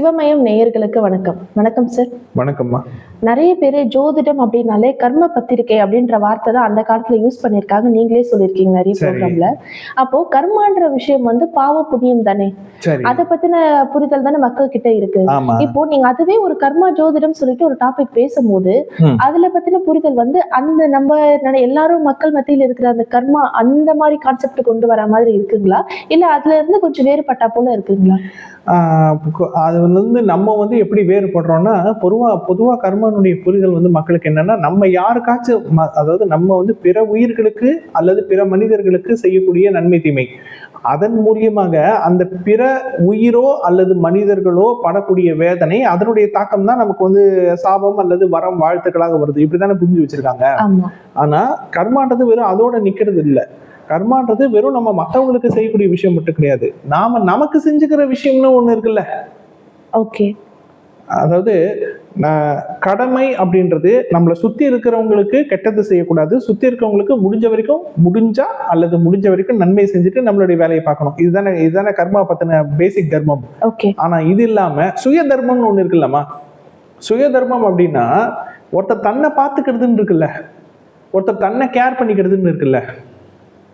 சிவமயம் நேயர்களுக்கு வணக்கம். வணக்கம் சார் வணக்கம்மா. நிறைய பேர் ஜோதிடம் அப்படின்னாலே கர்ம பத்திரிகை அப்படின்ற வார்த்தை தான் அந்த காலத்துல யூஸ் பண்ணிருக்காங்க நீங்களே சொல்லியிருக்கீங்க நிறைய. ப்ரோக்ராம்ல அப்போ கர்மான்ற விஷயம் வந்து பாவ புண்ணியம் தானே? அதை பத்தின புரிதல் தானே மக்கள் கிட்ட இருக்கு இப்போ நீங்க அதுவே ஒரு கர்மா ஜோதிடம் சொல்லிட்டு ஒரு டாபிக் பேசும்போது. அதுல பத்தின புரிதல் வந்து அந்த நம்ம எல்லாரும் மக்கள் மத்தியில இருக்கிற அந்த கர்மா அந்த மாதிரி கான்செப்ட் கொண்டு வர மாதிரி இருக்குங்களா? இல்ல அதுல இருந்து கொஞ்சம் வேறுபட்டா போல இருக்குங்களா? அது வந்து நம்ம வந்து எப்படி வேறுபடுறோம்னா பொதுவா பொதுவா கர்மனுடைய புரிதல் வந்து மக்களுக்கு என்னன்னா நம்ம யாருக்காச்சும் அதாவது நம்ம வந்து பிற உயிர்களுக்கு அல்லது பிற மனிதர்களுக்கு செய்யக்கூடிய நன்மை தீமை. அதன் மூலியமாக அந்த பிற உயிரோ அல்லது மனிதர்களோ படக்கூடிய வேதனை அதனுடைய தாக்கம் தான் நமக்கு வந்து சாபம் அல்லது வரம் வாழ்த்துக்களாக வருது. இப்படித்தானே புரிஞ்சு வச்சிருக்காங்க. ஆனா கர்மான்றது வெறும் அதோட நிக்கிறது இல்ல. கர்மான்றது வெறும் நம்ம மத்தவங்களுக்கு செய்யக்கூடிய விஷயம் மட்டும் கிடையாது. நாம நமக்கு செஞ்சுக்கிற விஷயம்னு ஒண்ணு இருக்குல்ல. ஓகே. அதாவது கடமை அப்படின்றது நம்மளை சுத்தி இருக்கிறவங்களுக்கு கெட்டது செய்யக்கூடாது. சுத்தி இருக்கிறவங்களுக்கு முடிஞ்ச வரைக்கும் முடிஞ்சா அல்லது முடிஞ்ச வரைக்கும் நன்மை செஞ்சுட்டு நம்மளுடைய வேலையை பார்க்கணும். இதுதானே இதுதானே கர்மா பத்தின பேசிக் தர்மம். ஓகே. ஆனா இது இல்லாம சுய தர்மம்னு ஒண்ணு இருக்குல்லம்மா. சுய தர்மம் அப்படின்னா ஒருத்தர் தன்னை பார்த்துக்கிறதுன்னு இருக்குல்ல. ஒருத்தர் தன்னை கேர் பண்ணிக்கிறதுன்னு இருக்குல்ல.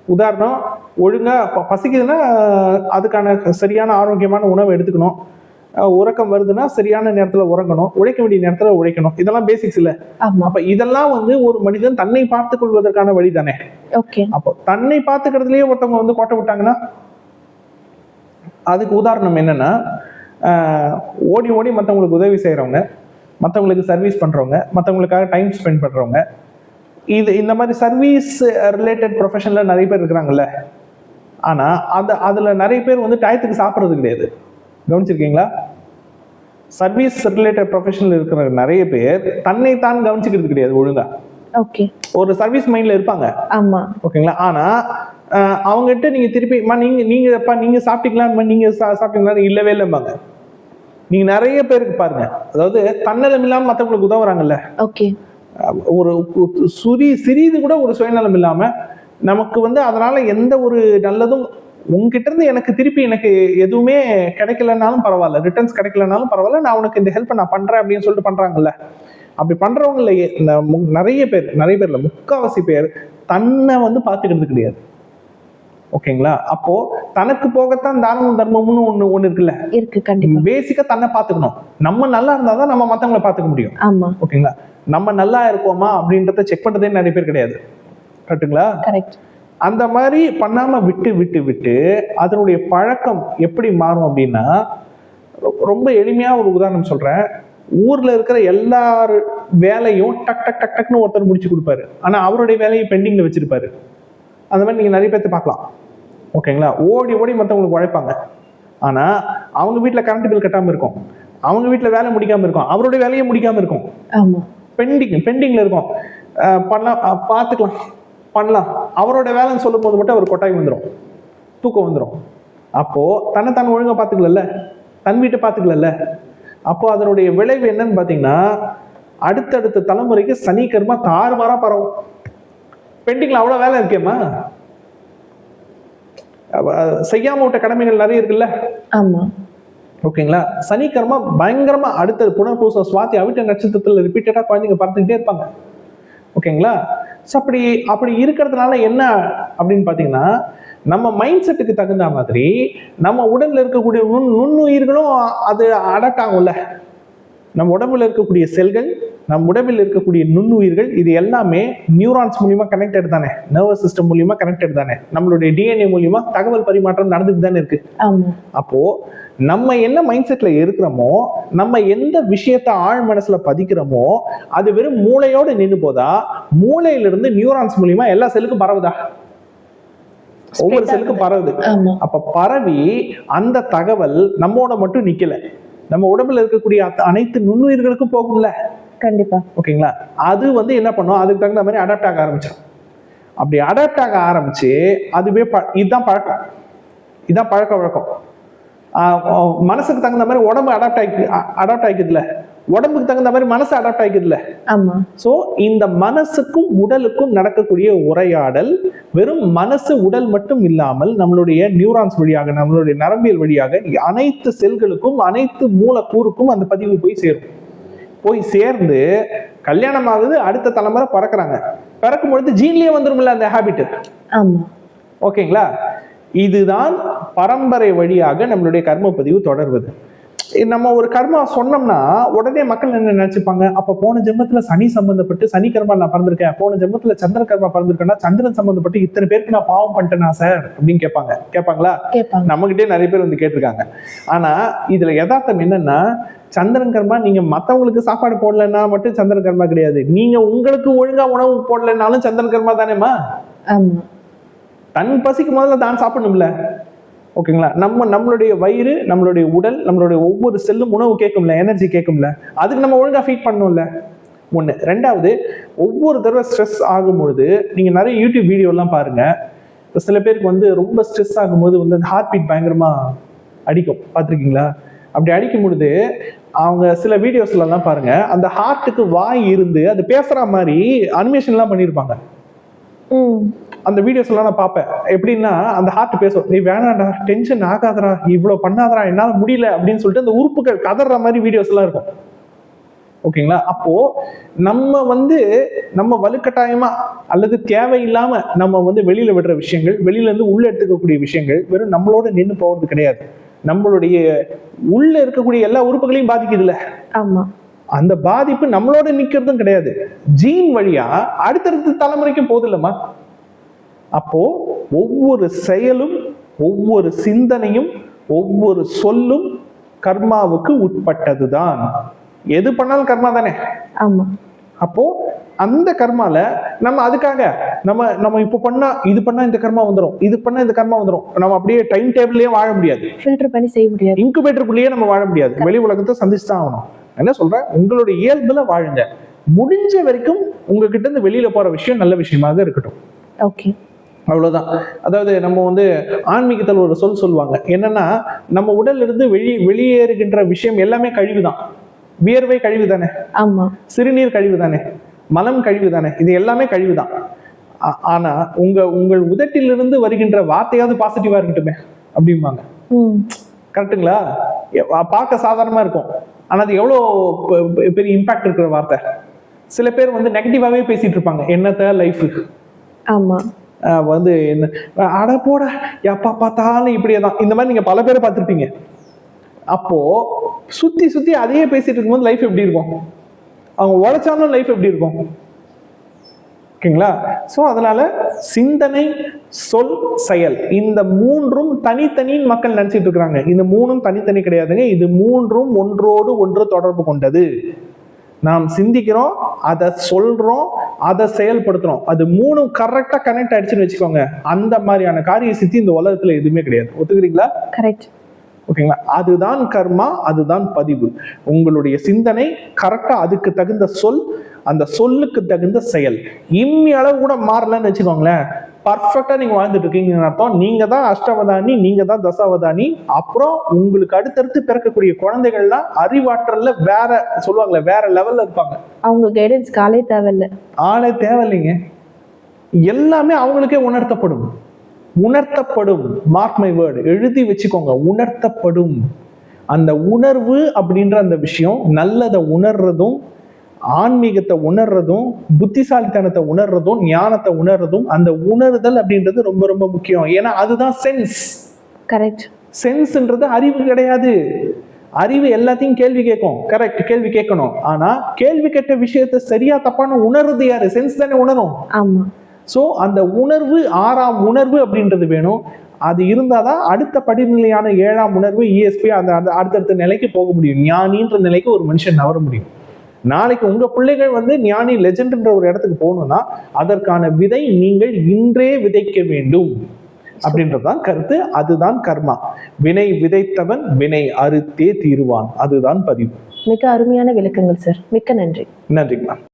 உதாரணம் ஒழுங்கா ப- பசிக்குதுன்னா அதுக்கான சரியான ஆரோக்கியமான உணவை எடுத்துக்கணும். உறக்கம் வருதுன்னா சரியான நேரத்துல உறங்கணும் உழைக்க வேண்டிய நேரத்துல உழைக்கணும். இதெல்லாம் பேசிக்ஸ் இல்ல. அப்ப இதெல்லாம் வந்து ஒரு மனிதன் தன்னை பார்த்துக் கொள்வதற்கான வழி தானே? ஓகே. அப்போ தன்னை பார்த்துக்கிறதுலயே ஒருத்தவங்க வந்து கோட்டை விட்டாங்கன்னா? அதுக்கு உதாரணம் என்னன்னா ஓடி ஓடி மற்றவங்களுக்கு உதவி செய்கிறவங்க மற்றவங்களுக்கு சர்வீஸ் பண்ணுறவங்க மற்றவங்களுக்காக டைம் ஸ்பெண்ட் பண்ணுறவங்க இது இந்த மாதிரி சர்வீஸ் ரிலேட்டட் ப்ரொஃபஷனில் நிறைய பேர் இருக்கிறாங்கல்ல. ஆனால் அது அதில் நிறைய பேர் வந்து டயத்துக்கு சாப்பிட்றது கிடையாது. கவனிச்சிருக்கீங்களா? சர்வீஸ் ரிலேட்டட் ப்ரொஃபஷனில் இருக்கிற நிறைய பேர் தன்னை தான் கவனிச்சிக்கிறது கிடையாது ஒழுங்கா. ஓகே ஒரு சர்வீஸ் மைண்டில் இருப்பாங்க. ஆமா. ஓகேங்களா ஆனா அவங்ககிட்ட நீங்க திருப்பி "அம்மா, நீங்க நீங்க அப்பா நீங்க சாப்பிட்டீங்களா? நீங்க சாப்பிட்டீங்களா? இல்லவே இல்லைம்பாங்க நீங்க நிறைய பேருக்கு பாருங்க. அதாவது தன்னலம் இல்லாம மத்தவங்களுக்கு உதவுறாங்கல்ல. ஓகே ஒரு சுரி சிறிது கூட ஒரு சுயநலம் இல்லாம நமக்கு வந்து அதனால எந்த ஒரு நல்லதும் உங்ககிட்ட இருந்து எனக்கு திருப்பி எனக்கு எதுவுமே கிடைக்கலனாலும் பரவாயில்ல. ரிட்டர்ன்ஸ் கிடைக்கலனாலும் பரவாயில்ல. நான் உனக்கு இந்த ஹெல்ப் நான் பண்றேன் அப்படின்னு சொல்லிட்டு பண்றாங்கல்ல. அப்படி மு- நிறைய பேர் நிறைய பேர்ல முக்காவாசி பேர் தன்னை வந்து பார்த்துக்கிறது கிடையாது. ஓகேங்களா? அப்போ தனக்கு போகத்தான் தானமும் தர்மம்னு ஒண்ணு ஒண்ணு இருக்குல்ல? இருக்கு கண்டிப்பா. பேசிக்கா தன்னை பார்த்துக்கணும். நம்ம நல்லா இருந்தாதான் நம்ம மத்தவங்கள பார்த்துக்க முடியும். ஆமா. ஓகேங்களா? நம்ம நல்லா இருக்கோமா அப்படின்றத செக் பண்றதே நிறைய பேர் கிடையாது. கரெக்ட்டுங்களா கரெக்ட் அந்த மாதிரி பண்ணாம விட்டு விட்டு விட்டு அதனுடைய பழக்கம் எப்படி மாறும் அப்படின்னா ரொம்ப எளிமையா ஒரு உதாரணம் சொல்றேன். ஊர்ல இருக்கிற எல்லார் வேலையும் டக் டக் டக் டக்னு ஒருத்தர் முடிச்சு கொடுப்பாரு. ஆனா அவருடைய வேலையை பெண்டிங்ல வச்சிருப்பாரு. அந்த மாதிரி நீங்க நிறைய பேர்த்து பார்க்கலாம். ஓகேங்களா? ஓடி ஓடி மற்றவங்களுக்கு உழைப்பாங்க. ஆனா அவங்க வீட்ல கரண்ட் பில் கட்டாம இருக்கும். அவங்க வீட்ல வேலை முடிக்காம இருக்கும். அவருடைய வேலையை முடிக்காம இருக்கும். பெண்டிங் பெண்டிங்ல இருக்கும். பண்ணலாம் பார்த்துக்கலாம். பண்ணலாம். அவரோட வேலைன்னு சொல்லும் போது மட்டும் அவர் கொட்டாய் வந்துடும் தூக்கம் வந்துடும் அப்போ தன்னை தான் ஒழுங்கா பார்த்துக்கலல்ல? தன் வீட்டை பார்த்துக்கலல்ல? அப்போ அதனுடைய விளைவு என்னன்னு பார்த்தீங்கன்னா அடுத்தடுத்த தலைமுறைக்கு சனி கர்மா தாறுமாறா பரவும். பெண்டிங்ல அவ்வளோ வேலை இருக்கேம்மா. செய்யாம விட்ட கடமைகள் நிறைய இருக்குல்ல? ஆமா. ஓகேங்களா? சனிக்கிழமை பயங்கரமா அடுத்த புனர்பூசம் சுவாதி அவிட்ட நட்சத்திரத்துல ரிப்பீட்டடா குழந்தைங்க பார்த்துக்கிட்டே இருப்பாங்க. ஓகேங்களா? ஸோ அப்படி அப்படி இருக்கிறதுனால என்ன அப்படின்னு பார்த்தீங்கன்னா நம்ம மைண்ட் செட்டுக்கு தகுந்த மாதிரி நம்ம உடல்ல இருக்கக்கூடிய நுண் நுண்ணுயிர்களும் அது அடாப்ட் ஆகும்ல நம்ம உடம்புல இருக்கக்கூடிய செல்கள் நம் உடம்பில் இருக்கக்கூடிய நுண்ணுயிர்கள் இது எல்லாமே நியூரான்ஸ் மூலியமா கனெக்டட் தானே. நர்வஸ் சிஸ்டம் மூலியமா கனெக்டட் தானே. நம்மளுடைய டிஎன்ஏ மூலியமா தகவல் பரிமாற்றம் நடந்துட்டு தானே இருக்கு. அப்போ நம்ம என்ன மைண்ட் செட்ல இருக்கிறோமோ நம்ம எந்த விஷயத்த ஆழ் மனசுல பதிக்கிறோமோ அது வெறும் மூளையோட நின்று போதா மூளையில இருந்து நியூரான்ஸ் மூலியமா எல்லா செல்லுக்கும் பரவுதா? ஒவ்வொரு செல்லுக்கும் பரவுது. அப்ப பரவி அந்த தகவல் நம்மோட மட்டும் நிக்கல. நம்ம உடம்புல இருக்கக்கூடிய அனைத்து நுண்ணுயிர்களுக்கும் போகும்ல? கண்டிப்பா. ஓகேங்களா? அது வந்து என்ன பண்ணும்? அதுக்கு தகுந்த மாதிரி அடாப்ட் ஆக ஆரம்பிச்சிடும் அப்படி அடாப்ட் ஆக ஆரம்பிச்சு அதுவே இதுதான் பழக்கம். இதுதான் பழக்க வழக்கம். மனசுக்கு தகுந்த மாதிரி உடம்பு அடாப்ட் ஆகி அடாப்ட் ஆகிக்குதுல உடம்புக்கு தகுந்த மாதிரி மனசு அடாப்ட் ஆகிக்குதுல்ல. ஆமா. ஸோ இந்த மனசுக்கும் உடலுக்கும் நடக்கக்கூடிய உரையாடல் வெறும் மனசு உடல் மட்டும் இல்லாமல் நம்மளுடைய நியூரான்ஸ் வழியாக நம்மளுடைய நரம்பியல் வழியாக அனைத்து செல்களுக்கும் அனைத்து மூலக்கூறுக்கும் அந்த பதிவு போய் சேரும். போய் சேர்ந்து கல்யாணம் ஆகுது அடுத்த தலைமுறை பிறக்குறாங்க. பிறக்கும் பொழுது ஜீன்லயே வந்துரும்ல அந்த ஹாபிட் ஓகேங்களா இதுதான் பரம்பரை வழியாக நம்மளுடைய கர்ம பதிவு தொடர்வது. நம்ம ஒரு கர்மா சொன்னோம்னா உடனே மக்கள் என்ன நினைச்சுப்பாங்க? அப்ப போன ஜென்மத்துல சனி சம்பந்தப்பட்டு சனி கர்மா நான் பிறந்திருக்கேன். போன ஜென்மத்துல சந்திர கர்மா பிறந்திருக்கேன்னா சந்திரன் சம்பந்தப்பட்டு இத்தனை பேருக்கு நான் பாவம் பண்ணிட்டேனா சார்? அப்படின்னு கேட்பாங்க. கேட்பாங்களா? கேட்பாங்க. நம்மகிட்டே நிறைய பேர் வந்து கேட்டிருக்காங்க. ஆனா இதுல யதார்த்தம் என்னன்னா சந்திரன் கர்மா நீங்க மத்தவங்களுக்கு சாப்பாடு போடலைன்னா மட்டும் சந்திரன் கர்மா கிடையாது. நீங்க உங்களுக்கு ஒழுங்கா உணவு போடலைன்னாலும் சந்திரன் கர்மா தானேமா தன் பசிக்கு முதல்ல தான் சாப்பிடணும்ல? ஓகேங்களா? நம்ம நம்மளுடைய வயிறு நம்மளுடைய உடல் நம்மளுடைய ஒவ்வொரு செல்லும் உணவு கேட்கும்ல எனர்ஜி கேட்கும்ல. அதுக்கு நம்ம ஒழுங்காக ஃபீட் பண்ணணும்ல ஒன்று ரெண்டாவது ஒவ்வொரு தடவை ஸ்ட்ரெஸ் ஆகும்பொழுது நீங்கள் நிறைய யூடியூப் வீடியோலாம் பாருங்கள் இப்போ சில பேருக்கு வந்து ரொம்ப ஸ்ட்ரெஸ் ஆகும்போது வந்து அந்த ஹார்ட் பீட் பயங்கரமாக அடிக்கும். பார்த்துருக்கீங்களா? அப்படி அடிக்கும் பொழுது அவங்க சில வீடியோஸ்லாம் பாருங்கள் அந்த ஹார்ட்டுக்கு வாய் இருந்து அது பேசுகிற மாதிரி அனிமேஷன்லாம் பண்ணியிருப்பாங்க ம். அந்த வீடியோஸ் எல்லாம் நான் பார்ப்பேன். எப்படின்னா அந்த ஹார்ட் பேசும் நீ வேணாடா டென்ஷன் ஆகாதடா இவ்வளவு பண்ணாதடா என்னால முடியல அப்படின்னு சொல்லிட்டு அந்த உறுப்புகள் கதற மாதிரி வீடியோஸ் எல்லாம் இருக்கும். ஓகேங்களா? அப்போ நம்ம வந்து நம்ம வலுக்கட்டாயமா அல்லது தேவையில்லாம நம்ம வந்து வெளியில விடுற விஷயங்கள் வெளியில இருந்து உள்ள எடுத்துக்கக்கூடிய விஷயங்கள் வெறும் நம்மளோட நின்று போறது கிடையாது. நம்மளுடைய உள்ள இருக்கக்கூடிய எல்லா உறுப்புகளையும் பாதிக்குதுல்ல. ஆமா. அந்த பாதிப்பு நம்மளோட நிக்கிறதும் கிடையாது. ஜீன் வழியா அடுத்தடுத்த தலைமுறைக்கு போதில்லம்மா அப்போ ஒவ்வொரு செயலும் ஒவ்வொரு சிந்தனையும் ஒவ்வொரு சொல்லும் கர்மாவுக்கு உட்பட்டதுதான். எது பண்ணாலும் கர்மா தானே? ஆமா. அப்போ அந்த கர்மால நம்ம அதுக்காக நம்ம நம்ம இப்போ பண்ணா இது பண்ணா இந்த கர்மா வந்துடும் இது பண்ணா இந்த கர்மா வந்துடும் நம்ம அப்படியே டைம் டேபிள்லயே வாழ முடியாது. ஃபில்டர் பண்ணி செய்ய முடியாது. இன்குபேட்டருக்குள்ளேயே நம்ம வாழ முடியாது. வெளி உலகத்தை சந்திச்சு தான் ஆகணும். என்ன சொல்றேன்? உங்களுடைய இயல்புல வாழுங்க. முடிஞ்ச வரைக்கும் உங்ககிட்ட இருந்து வெளியில போற விஷயம் நல்ல விஷயமாக இருக்கட்டும். ஓகே அவ்வளவுதான். அதாவது நம்ம வந்து ஆன்மீகத்தில் ஒரு சொல் சொல்லுவாங்க. என்னன்னா நம்ம உடல்ல இருந்து வெளி வெளியேறுகின்ற விஷயம் எல்லாமே கழிவு தான் வியர்வை கழிவு தானே ஆமா. சிறுநீர் கழிவு தானே மலம் கழிவு தானே இது எல்லாமே கழிவு தான் ஆ- ஆனா உங்க உங்கள் உதட்டிலிருந்து வருகின்ற வார்த்தையாவது பாசிட்டிவா இருக்கட்டுமே அப்படிம்பாங்க. வா- பார்க்க சாதாரணமா இருக்கும். ஆனா அது எவ்வளோ பெரிய இம்பாக்ட் இருக்கிற வார்த்தை. சில பேர் வந்து நெகட்டிவாவே பேசிட்டு இருப்பாங்க. என்னத்த? லைஃப் ஆமா. வந்து என்ன அட போட எப்பா பார்த்தாலும் இப்படியே தான் இந்த மாதிரி நீங்கள் பல பேரை பார்த்துருப்பீங்க. அப்போ சுற்றி சுற்றி அதையே பேசிட்டு இருக்கும்போது லைஃப் எப்படி இருக்கும்? அவங்க உழைச்சாலும் லைஃப் எப்படி இருக்கும்? ஓகேங்களா? ஸோ அதனால சிந்தனை சொல் செயல். இந்த மூன்றும் தனித்தனின்னு மக்கள் நினச்சிட்டு இருக்கிறாங்க. இந்த மூணும் தனித்தனி கிடையாதுங்க. இது மூன்றும் ஒன்றோடு ஒன்று தொடர்பு கொண்டது. நாம் சிந்திக்கிறோம் அதை சொல்றோம் அதை செயல்படுத்துறோம். அது மூணும் கரெக்டா கனெக்ட் ஆயிடுச்சுன்னு வச்சுக்கோங்க. அந்த மாதிரியான காரிய சித்தி இந்த உலகத்துல எதுவுமே கிடையாது. ஒத்துக்கிறீங்களா? கரெக்ட் ஓகேங்களா? அதுதான் கர்மா அதுதான் பதிவு. உங்களுடைய சிந்தனை கரெக்டா அதுக்கு தகுந்த சொல் அந்த சொல்லுக்கு தகுந்த செயல். இம்மி அளவு கூட மாறலன்னு வச்சுக்கோங்களேன். பர்ஃபெக்டா நீங்க வாழ்ந்துட்டு இருக்கீங்கன்னு அர்த்தம். நீங்க தான் அஷ்டவதானி நீங்க தான் தசாவதானி. அப்புறம் உங்களுக்கு அடுத்தடுத்து பிறக்கக்கூடிய குழந்தைகள்லாம் அறிவாற்றல்ல வேற சொல்லுவாங்கல்ல வேற லெவல்ல இருப்பாங்க. அவங்க கைடன்ஸ் காலே தேவையில்ல. ஆளே தேவையில்லைங்க. எல்லாமே அவங்களுக்கே உணர்த்தப்படும். உணர்த்தப்படும். மார்க் மை வேர்டு எழுதி வச்சுக்கோங்க. உணர்த்தப்படும். அந்த உணர்வு அப்படின்ற அந்த விஷயம் நல்லதை உணர்றதும் ஆன்மீகத்தை உணர்றதும் புத்திசாலித்தனத்தை உணர்றதும் ஞானத்தை உணர்றதும் அந்த உணர்தல் அப்படின்றது ரொம்ப ரொம்ப முக்கியம். ஏன்னா அதுதான் சென்ஸ் கரெக்ட் சென்ஸ்ன்றது அறிவு கிடையாது. அறிவு எல்லாத்தையும் கேள்வி கேட்கும். கரெக்ட் கேள்வி கேட்கணும். ஆனா கேள்வி கேட்ட விஷயத்தை சரியா தப்பான உணர்றது யாரு? சென்ஸ் தானே உணரும். ஆமா. ஸோ அந்த உணர்வு ஆறாம் உணர்வு அப்படின்றது வேணும். அது இருந்தாதான் அடுத்த படிநிலையான ஏழாம் உணர்வு இஎஸ்பி அந்த அந்த அடுத்தடுத்த நிலைக்கு போக முடியும். ஞானின்ற நிலைக்கு ஒரு மனுஷன் நவர முடியும். நாளைக்கு உங்க பிள்ளைகள் வந்து ஞானி லெஜெண்ட்ன்ற ஒரு இடத்துக்கு போகணும்னா அதற்கான விதை நீங்கள் இன்றே விதைக்க வேண்டும். அப்படின்றதுதான் கருத்து. அதுதான் கர்மா. வினை விதைத்தவன் வினை அறுத்தே தீருவான். அதுதான் பதிவு. மிக அருமையான விளக்கங்கள் சார் மிக்க நன்றி. நன்றிங்கண்ணா